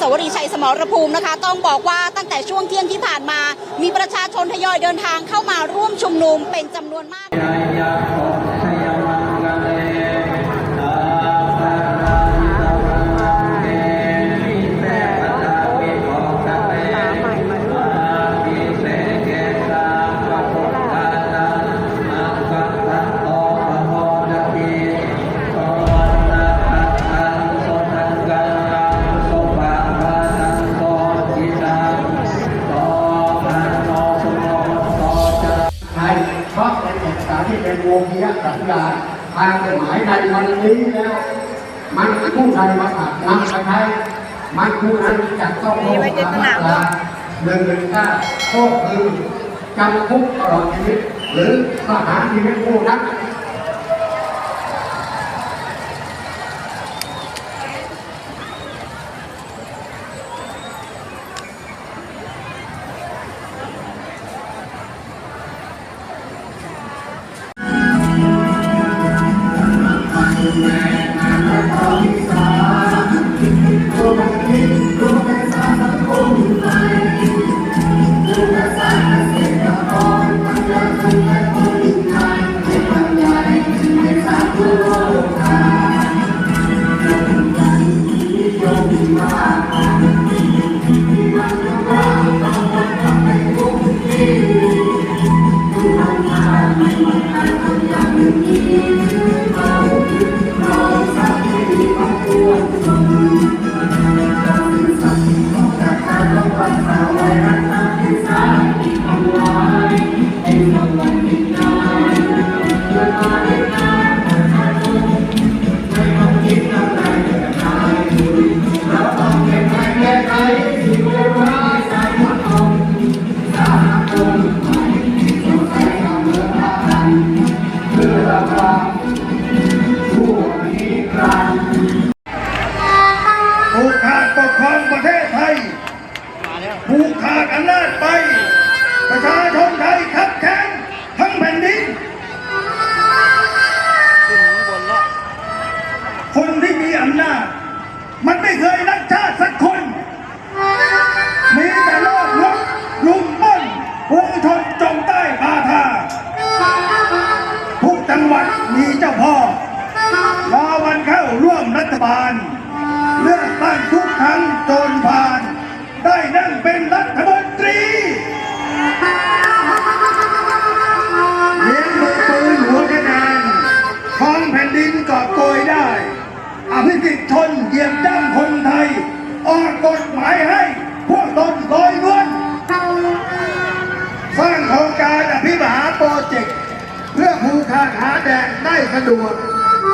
สาวรีย์ชัยสมรภูมินะคะ ต้องบอกว่าตั้งแต่ช่วงเที่ยงที่ผ่านมา มีประชาชนทยอยเดินทางเข้ามาร่วมชุมนุมเป็นจำนวนมาก ที่เป็นวงเยียสัญญาทางกฎหมายในวันนี้แล้ว มันผู้ใดมาตัดนำไปใช้มันผู้นั้นจะต้องลงตามมาตราหนึ่งหนึ่งเก้าโทษคือจำคุกตลอดชีวิตหรือประหารชีวิตผู้นั้น ผู ผูกขาดอำนาจไป ประชาชนไทยขับแค้นทั้งแผ่นดินคนที่มีอำนาจ มันไม่เคยรักชาติสักคน มีแต่โลกลบลุมปล้นวงชนจมใต้บาทา ทุกจังหวัดมีเจ้าพ่อรอวันเข้าร่วมรัฐบาล เลือกตั้งทุกครั้งจนผ่าน เป็นรัฐมนตรีเลี้ยงมือปืนหัวคะแนนครองแผ่นดินกอบโกยได้ อภิสิทธิ์ชนเหยียบย่ำคนไทย ออกกฎหมายให้ พวกตนลอยนวลสร้างโครงการอภิมหาโปรเจกต์ เพื่อผูกขาหาแดดได้สะดวก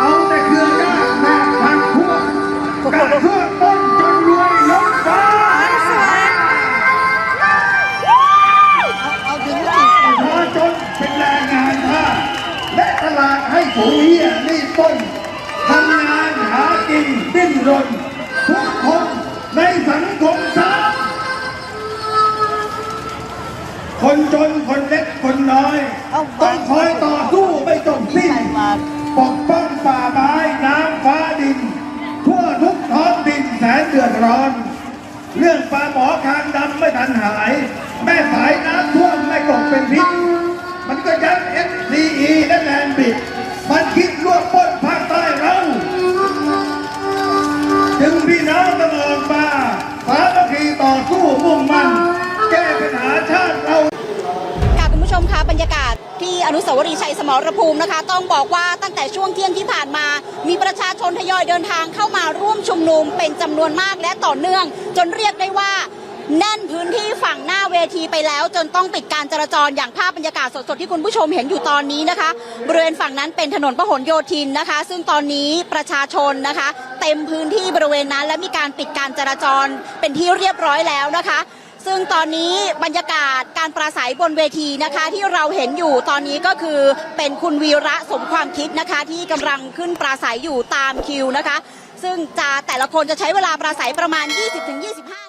เอาแต่เครือญาติแม่พันพวกกัดเพื่อต้ นดิ้นรนทุกคนในสังคมสาคนจนคนเล็กคนน้อย ต้องคอยต่อสู้ไม่จบสิ้นปกป้องป่าไม้น้ำฟ้าดิน ทั่วทุกท้องดินแสนเดือดร้อน เรื่องปลาหมอคางดำไม่ทันหาย มั่น แก้ปัญหาชาติเราค่ะคุณผู้ชมคะบรรยากาศที่อนุสาวรีย์ชัยสมรภูมินะคะ ต้องบอกว่าตั้งแต่ช่วงเที่ยงที่ผ่านมา มีประชาชนทยอยเดินทางเข้ามาร่วมชุมนุมเป็นจำนวนมากและต่อเนื่อง จนเรียกได้ว่าแน่นพื้นที่ฝั่งหน้า เวทีไปแล้วจนต้องปิดการจราจรอย่างภาพบรรยากาศสดๆที่คุณผู้ชมเห็นอยู่ตอนนี้นะคะบริเวณฝั่งนั้นเป็นถนนพหลโยธินนะคะ ซึ่งตอนนี้ประชาชนนะคะ เต็มพื้นที่บริเวณนั้น และมีการปิดการจราจรเป็นที่เรียบร้อยแล้วนะคะ ซึ่งตอนนี้บรรยากาศการปราศัยบนเวทีนะคะ ที่เราเห็นอยู่ตอนนี้ก็คือเป็นคุณวีระสมความคิดนะคะ ที่กำลังขึ้นปราศัยอยู่ตามคิวนะคะ ซึ่งจะแต่ละคนจะใช้เวลาปราศัยประมาณ 20-25